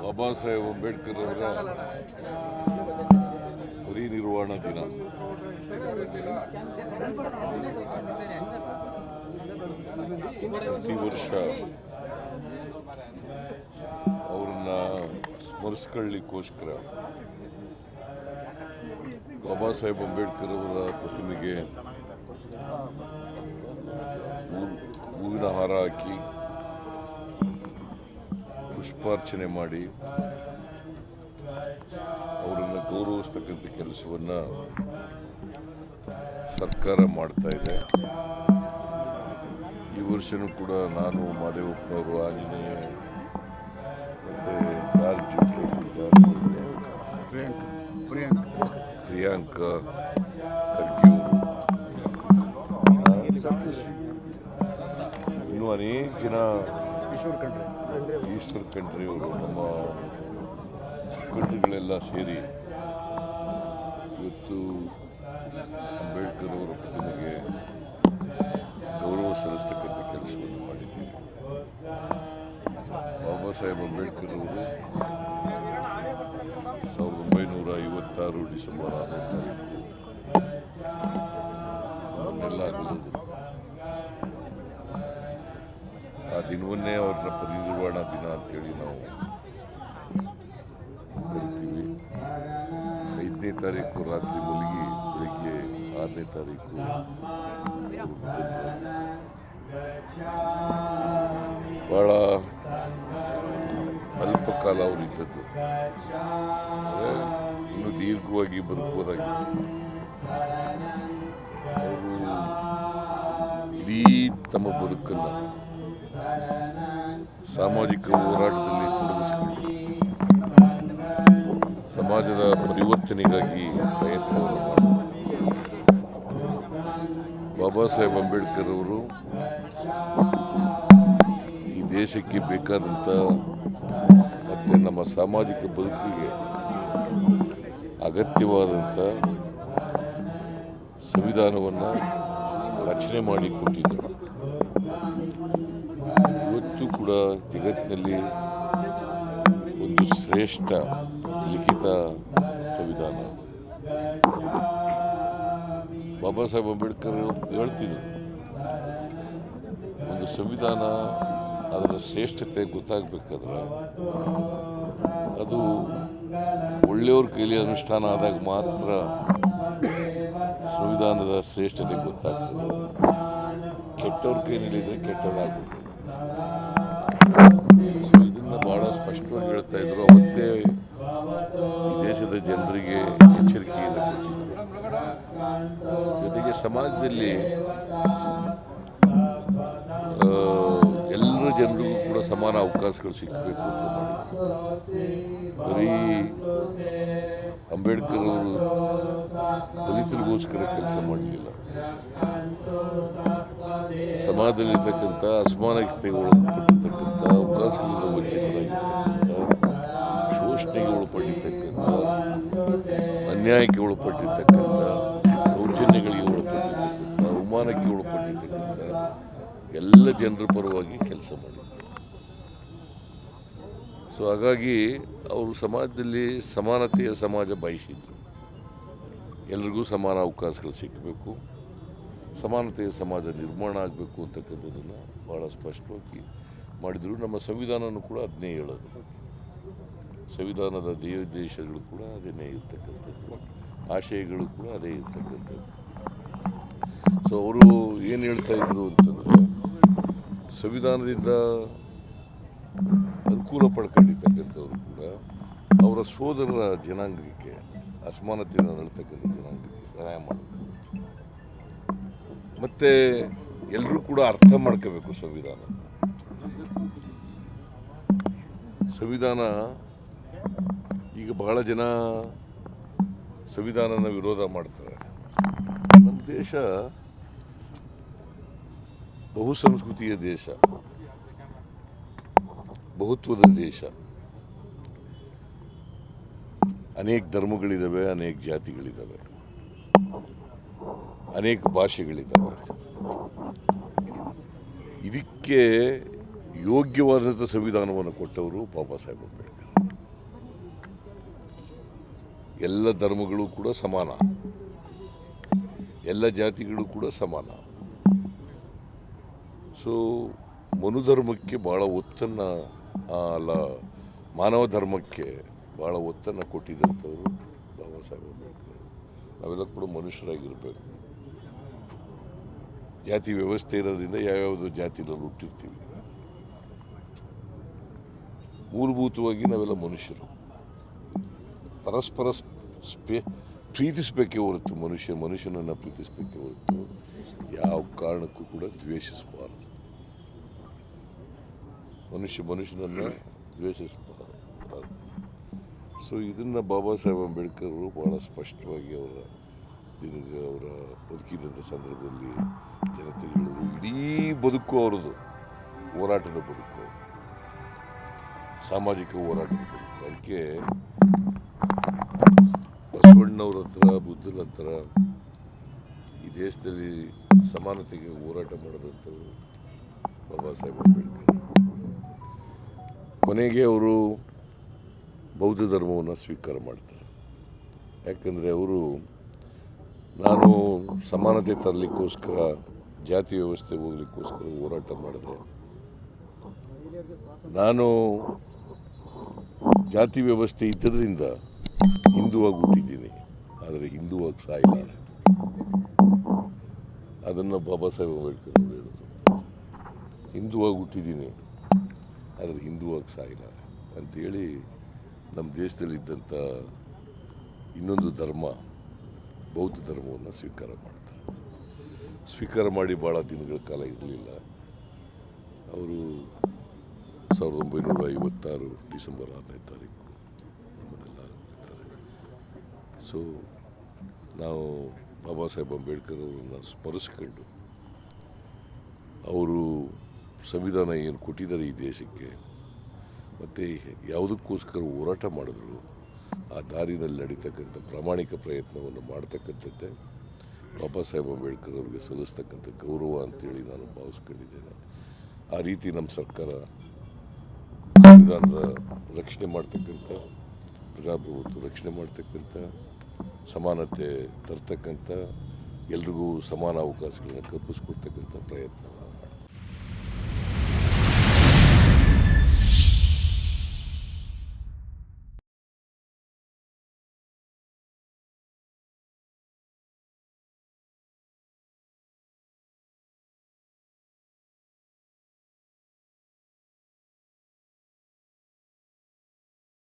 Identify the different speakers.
Speaker 1: ಬಾಬಾ ಸಾಹೇಬ್ ಅಂಬೇಡ್ಕರ್ ಅವರ ಪರಿನಿರ್ವಾಣ ದಿನ. ಪ್ರತಿ ವರ್ಷ ಅವ್ರನ್ನ ಸ್ಮರಿಸ್ಕೊಳ್ಳಿಕ್ಕೋಸ್ಕರ ಬಾಬಾ ಸಾಹೇಬ್ ಅಂಬೇಡ್ಕರ್ ಅವರ ಪ್ರತಿಮೆಗೆ ಹಾರ ಹಾಕಿ ಪುಷ್ಪಾರ್ಚನೆ ಮಾಡಿ ಅವರನ್ನು ಗೌರವಿಸ್ತಕ್ಕಂಥ ಕೆಲಸವನ್ನು ಸರ್ಕಾರ ಮಾಡ್ತಾ ಇದೆ. ಈ ವರ್ಷನೂ ಕೂಡ ನಾನು ಮಾದೇವಪ್ಪನವರು ಆಂಜನೇಯ ಮತ್ತು ಜಾರ್ಜ್
Speaker 2: ಪ್ರಿಯಾಂಕ್
Speaker 1: ಖರ್ಗೆ ಅವರು. ಇನ್ನೂ ಅನೇಕ ಜನ
Speaker 2: ಈಶ್ವರ್ ಖಂಡ್ರೆ
Speaker 1: ಈಸ್ಟರ್ ಕಂಟ್ರಿ ಅವರು ನಮ್ಮ ಕಂಟ್ರಿಗಳೆಲ್ಲ ಸೇರಿ ಇವತ್ತು ಅಂಬೇಡ್ಕರ್ ಅವರ ಪ್ರತಿಮೆಗೆ ಗೌರವ ಸಲ್ಲಿಸ್ತಕ್ಕಂಥ ಕೆಲಸವನ್ನು ಮಾಡಿದ್ದೀವಿ. ಬಾಬಾ ಸಾಹೇಬ್ ಅಂಬೇಡ್ಕರ್ ಅವರು ಸಾವಿರದ ಒಂಬೈನೂರ ಐವತ್ತಾರು ಡಿಸೆಂಬರ್ ಆರನೇ ತಾರೀಕು ನಮ್ಮನ್ನೆಲ್ಲ ದಿನವನ್ನೇ ಅವ್ರನ್ನ ಪರಿನಿರ್ವಹಣ ದಿನ ಅಂತೇಳಿ ನಾವು ಕರಿತೀವಿ. ಐದನೇ ತಾರೀಕು ರಾತ್ರಿ ಮಲಗಿ ಬೆಳಗ್ಗೆ ಆರನೇ ತಾರೀಕು ಭಾಳ ಅಲ್ಪ ಕಾಲ ಅವರಿದ್ದದ್ದು ಇನ್ನು ದೀರ್ಘವಾಗಿ ಬದುಕಬಹುದಾಗಿತ್ತು ಅವರು ಇಡೀ ತಮ್ಮ ಬದುಕನ್ನು ಸಾಮಾಜಿಕ ಹೋರಾಟದಲ್ಲಿ ತೊಡಗಿಸಿಕೊಂಡು ಸಮಾಜದ ಪರಿವರ್ತನೆಗಾಗಿ ಪ್ರಯತ್ನವನ್ನು ಬಾಬಾ ಸಾಹೇಬ್ ಅಂಬೇಡ್ಕರ್ ಅವರು ಈ ದೇಶಕ್ಕೆ ಬೇಕಾದಂಥ ಮತ್ತು ನಮ್ಮ ಸಾಮಾಜಿಕ ಬದುಕಿಗೆ ಅಗತ್ಯವಾದಂಥ ಸಂವಿಧಾನವನ್ನು ರಚನೆ ಮಾಡಿ ಕೊಟ್ಟಿದ್ದರು. ಇವತ್ತು ಕೂಡ ಜಗತ್ತಿನಲ್ಲಿ ಒಂದು ಶ್ರೇಷ್ಠ ಲಿಖಿತ ಸಂವಿಧಾನ. ಬಾಬಾ ಸಾಹೇಬ್ ಅಂಬೇಡ್ಕರ್ ಹೇಳ್ತಿದ್ರು, ಒಂದು ಸಂವಿಧಾನ ಅದರ ಶ್ರೇಷ್ಠತೆ ಗೊತ್ತಾಗಬೇಕಾದ್ರೆ ಅದು ಒಳ್ಳೆಯವ್ರ ಕೈಲಿ ಅನುಷ್ಠಾನ ಆದಾಗ ಮಾತ್ರ ಸಂವಿಧಾನದ ಶ್ರೇಷ್ಠತೆ ಗೊತ್ತಾಗ್ತದೆ. ಕೆಟ್ಟವ್ರ ಕೈನಲ್ಲಿದ್ರೆ ಕೆಟ್ಟದಾಗ್ಬಿಡ್ತದೆ ಸಮಾಜದಲ್ಲಿ ಎಲ್ಲರ ಜನರಿಗೂ ಕೂಡ ಸಮಾನ ಅವಕಾಶಗಳು ಸಿಕ್ಕಬೇಕು ಅಂತ ಬರೀ ಅಂಬೇಡ್ಕರ್ ಅವರು ದಲಿತರಿಗೋಸ್ಕರ ಕೆಲಸ ಮಾಡಲಿಲ್ಲ. ಸಮಾಜದಲ್ಲಿರ್ತಕ್ಕಂಥ ಅಸಮಾನತೆಗೆ ಒಳಪಟ್ಟಿರ್ತಕ್ಕಂಥ ಅವಕಾಶಗಳಿಂದ ವಂಚಿತರಾಗಿರ್ತಕ್ಕಂಥ, ಶೋಷಣೆಗೆ ಒಳಪಟ್ಟಿರ್ತಕ್ಕಂಥ, ಅನ್ಯಾಯಕ್ಕೆ ಒಳಪಟ್ಟಿರ್ತಕ್ಕಂಥ, ದೌರ್ಜನ್ಯಗಳಿಗೆ ಅವಮಾನಕ್ಕೆ ಉಳ್ಕೊಂಡಿರ್ತಕ್ಕಂಥ ಎಲ್ಲ ಜನರ ಪರವಾಗಿ ಕೆಲಸ ಮಾಡಿ ಸೊ ಹಾಗಾಗಿ ಅವರು ಸಮಾಜದಲ್ಲಿ ಸಮಾನತೆಯ ಸಮಾಜ ಬಯಸಿದ್ರು. ಎಲ್ರಿಗೂ ಸಮಾನ ಅವಕಾಶಗಳು ಸಿಕ್ಕಬೇಕು ಸಮಾನತೆಯ ಸಮಾಜ ನಿರ್ಮಾಣ ಆಗಬೇಕು ಅಂತಕ್ಕಂಥದ್ದನ್ನು ಭಾಳ ಸ್ಪಷ್ಟವಾಗಿ ಮಾಡಿದರು. ನಮ್ಮ ಸಂವಿಧಾನನೂ ಕೂಡ ಅದನ್ನೇ ಹೇಳೋದು. ಸಂವಿಧಾನದ ದೇಶಗಳು ಕೂಡ ಅದನ್ನೇ ಇರ್ತಕ್ಕಂಥದ್ದು. ಆಶಯಗಳು ಕೂಡ ಅದೇ ಇರ್ತಕ್ಕಂಥದ್ದು. ಸೊ ಅವರು ಏನು ಹೇಳ್ತಾ ಇದ್ರು ಅಂತಂದರೆ, ಸಂವಿಧಾನದಿಂದ ಅನುಕೂಲ ಪಡ್ಕೊಂಡಿರ್ತಕ್ಕಂಥವ್ರು ಕೂಡ ಅವರ ಸೋದರರ ಜನಾಂಗಕ್ಕೆ, ಅಸಮಾನತೆಯನ್ನು ನಡತಕ್ಕಂಥ ಜನಾಂಗಕ್ಕೆ ಸಹಾಯ ಮಾಡಬೇಕು. ಮತ್ತು ಎಲ್ಲರೂ ಕೂಡ ಅರ್ಥ ಮಾಡ್ಕೋಬೇಕು ಸಂವಿಧಾನ. ಸಂವಿಧಾನ, ಈಗ ಬಹಳ ಜನ ಸಂವಿಧಾನನ ವಿರೋಧ ಮಾಡ್ತಾರೆ. ನಮ್ಮ ದೇಶ ಬಹುಸಂಸ್ಕೃತಿಯ ದೇಶ. ಬಹುತ್ವದ ದೇಶ. ಅನೇಕ ಧರ್ಮಗಳಿದ್ದಾವೆ ಅನೇಕ ಜಾತಿಗಳಿದ್ದಾವೆ ಅನೇಕ ಭಾಷೆಗಳಿದ್ದಾವೆ ಇದಕ್ಕೆ ಯೋಗ್ಯವಾದಂಥ ಸಂವಿಧಾನವನ್ನು ಕೊಟ್ಟವರು ಬಾಬಾ ಸಾಹೇಬ್ ಅಂಬೇಡ್ಕರ್. ಎಲ್ಲ ಧರ್ಮಗಳು ಕೂಡ ಸಮಾನ. ಎಲ್ಲ ಜಾತಿಗಳು ಕೂಡ ಸಮಾನ. ಸೊ, ಮನುಧರ್ಮಕ್ಕೆ ಭಾಳ ಒತ್ತನ್ನು ಅಲ್ಲ ಮಾನವ ಧರ್ಮಕ್ಕೆ ಭಾಳ ಒತ್ತನ್ನು ಕೊಟ್ಟಿದ್ದಂಥವ್ರು ಬಾಬಾ ಸಾಹೇಬ್ ಅಂಬೇಡ್ಕರ್. ನಾವೆಲ್ಲ ಕೂಡ ಮನುಷ್ಯರಾಗಿರಬೇಕು. ಜಾತಿ ವ್ಯವಸ್ಥೆ ಇರೋದ್ರಿಂದ ಯಾವ್ಯಾವುದೋ ಜಾತಿನಲ್ಲಿ ಹುಟ್ಟಿರ್ತೀವಿ. ಮೂಲಭೂತವಾಗಿ ನಾವೆಲ್ಲ ಮನುಷ್ಯರು. ಪರಸ್ಪರ ಸ್ಪೇ ಪ್ರೀತಿಸಬೇಕೇ ಹೊರತು ಮನುಷ್ಯ ಮನುಷ್ಯನನ್ನು ಪ್ರೀತಿಸಬೇಕೇ ಹೊರತು ಯಾವ ಕಾರಣಕ್ಕೂ ಕೂಡ ದ್ವೇಷಿಸಬಾರದು. ಮನುಷ್ಯ ಮನುಷ್ಯನನ್ನು ದ್ವೇಷಿಸಬಾರದು. ಸೊ ಇದನ್ನು ಬಾಬಾ ಸಾಹೇಬ್ ಅಂಬೇಡ್ಕರ್ ಅವರು ಭಾಳ ಸ್ಪಷ್ಟವಾಗಿ ಅವರ ದಿನ ಅವರ ಬದುಕಿದಂಥ ಸಂದರ್ಭದಲ್ಲಿ ಜನತೆಗೆ ಹೇಳಿದ್ರು. ಇಡೀ ಬದುಕು ಅವರದು ಹೋರಾಟದ ಬದುಕು. ಸಾಮಾಜಿಕ ಹೋರಾಟದ ಬದುಕು. ಅದಕ್ಕೆ ಬಸವಣ್ಣವ್ರ ಹತ್ರ, ಬುದ್ಧನ ಹತ್ರ ಈ ದೇಶದಲ್ಲಿ ಸಮಾನತೆಗೆ ಹೋರಾಟ ಮಾಡಿದಂಥವ್ರು ಬಾಬಾ ಸಾಹೇಬ್ ಅಂಬೇಡ್ಕರ್. ಕೊನೆಗೆ ಅವರು ಬೌದ್ಧ ಧರ್ಮವನ್ನು ಸ್ವೀಕಾರ ಮಾಡ್ತಾರೆ. ಯಾಕಂದರೆ ಅವರು ನಾನು ಸಮಾನತೆ ತರಲಿಕ್ಕೋಸ್ಕರ, ಜಾತಿ ವ್ಯವಸ್ಥೆ ಹೋಗ್ಲಿಕ್ಕೋಸ್ಕರ ಹೋರಾಟ ಮಾಡಿದೆ. ನಾನು ಜಾತಿ ವ್ಯವಸ್ಥೆ ಇದ್ದದ್ರಿಂದ ಹಿಂದೂ ಹುಟ್ಟಿದ್ದೀನಿ. ಆದರೆ ಹಿಂದೂ ಹೋಗಿ ಸಾಯಿದ್ದಾರೆ ಅದನ್ನು ಬಾಬಾ ಸಾಹೇಬ್ ಅಂಬೇಡ್ಕರ್ ಅವರು ಹಿಂದೂ ಹಿಂದುವಾಗಿ ಹುಟ್ಟಿದ್ದೀನಿ ಆದರೆ ಹಿಂದುವಾಗಿ ಸಾಯಿದ್ದಾರೆ ಅಂಥೇಳಿ ನಮ್ಮ ದೇಶದಲ್ಲಿದ್ದಂಥ ಇನ್ನೊಂದು ಧರ್ಮ, ಬೌದ್ಧ ಧರ್ಮವನ್ನು ಸ್ವೀಕಾರ ಮಾಡ್ತಾರೆ. ಸ್ವೀಕಾರ ಮಾಡಿ ಭಾಳ ದಿನಗಳ ಕಾಲ ಇರಲಿಲ್ಲ. ಅವರು ಸಾವಿರದ ಒಂಬೈನೂರ ಐವತ್ತಾರು ಡಿಸೆಂಬರ್ ಆರನೇ ತಾರೀಕು ನಮ್ಮನ್ನೆಲ್ಲ ಸೊ ನಾವು ಬಾಬಾ ಸಾಹೇಬ್ ಅಂಬೇಡ್ಕರ್ ಅವರನ್ನು ಸ್ಮರಿಸ್ಕೊಂಡು ಅವರು ಸಂವಿಧಾನ ಏನು ಕೊಟ್ಟಿದ್ದಾರೆ ಈ ದೇಶಕ್ಕೆ, ಮತ್ತು ಯಾವುದಕ್ಕೋಸ್ಕರ ಹೋರಾಟ ಮಾಡಿದ್ರು, ಆ ದಾರಿನಲ್ಲಿ ನಡೀತಕ್ಕಂಥ ಪ್ರಾಮಾಣಿಕ ಪ್ರಯತ್ನವನ್ನು ಮಾಡ್ತಕ್ಕಂಥದ್ದೇ ಬಾಬಾ ಸಾಹೇಬ್ ಅಂಬೇಡ್ಕರ್ ಅವರಿಗೆ ಸಲ್ಲಿಸ್ತಕ್ಕಂಥ ಗೌರವ ಅಂತೇಳಿ ನಾನು ಭಾವಿಸ್ಕೊಂಡಿದ್ದೇನೆ. ಆ ರೀತಿ ನಮ್ಮ ಸರ್ಕಾರ ಸಂವಿಧಾನದ ರಕ್ಷಣೆ ಮಾಡ್ತಕ್ಕಂಥ, ಪ್ರಜಾಪ್ರಭುತ್ವ ರಕ್ಷಣೆ ಮಾಡ್ತಕ್ಕಂಥ ಸಮಾನತೆ ತರ್ತಕ್ಕಂಥ ಎಲ್ರಿಗೂ ಸಮಾನ ಅವಕಾಶಗಳನ್ನು ಕಲ್ಪಿಸ್ಕೊಡ್ತಕ್ಕಂಥ ಪ್ರಯತ್ನ.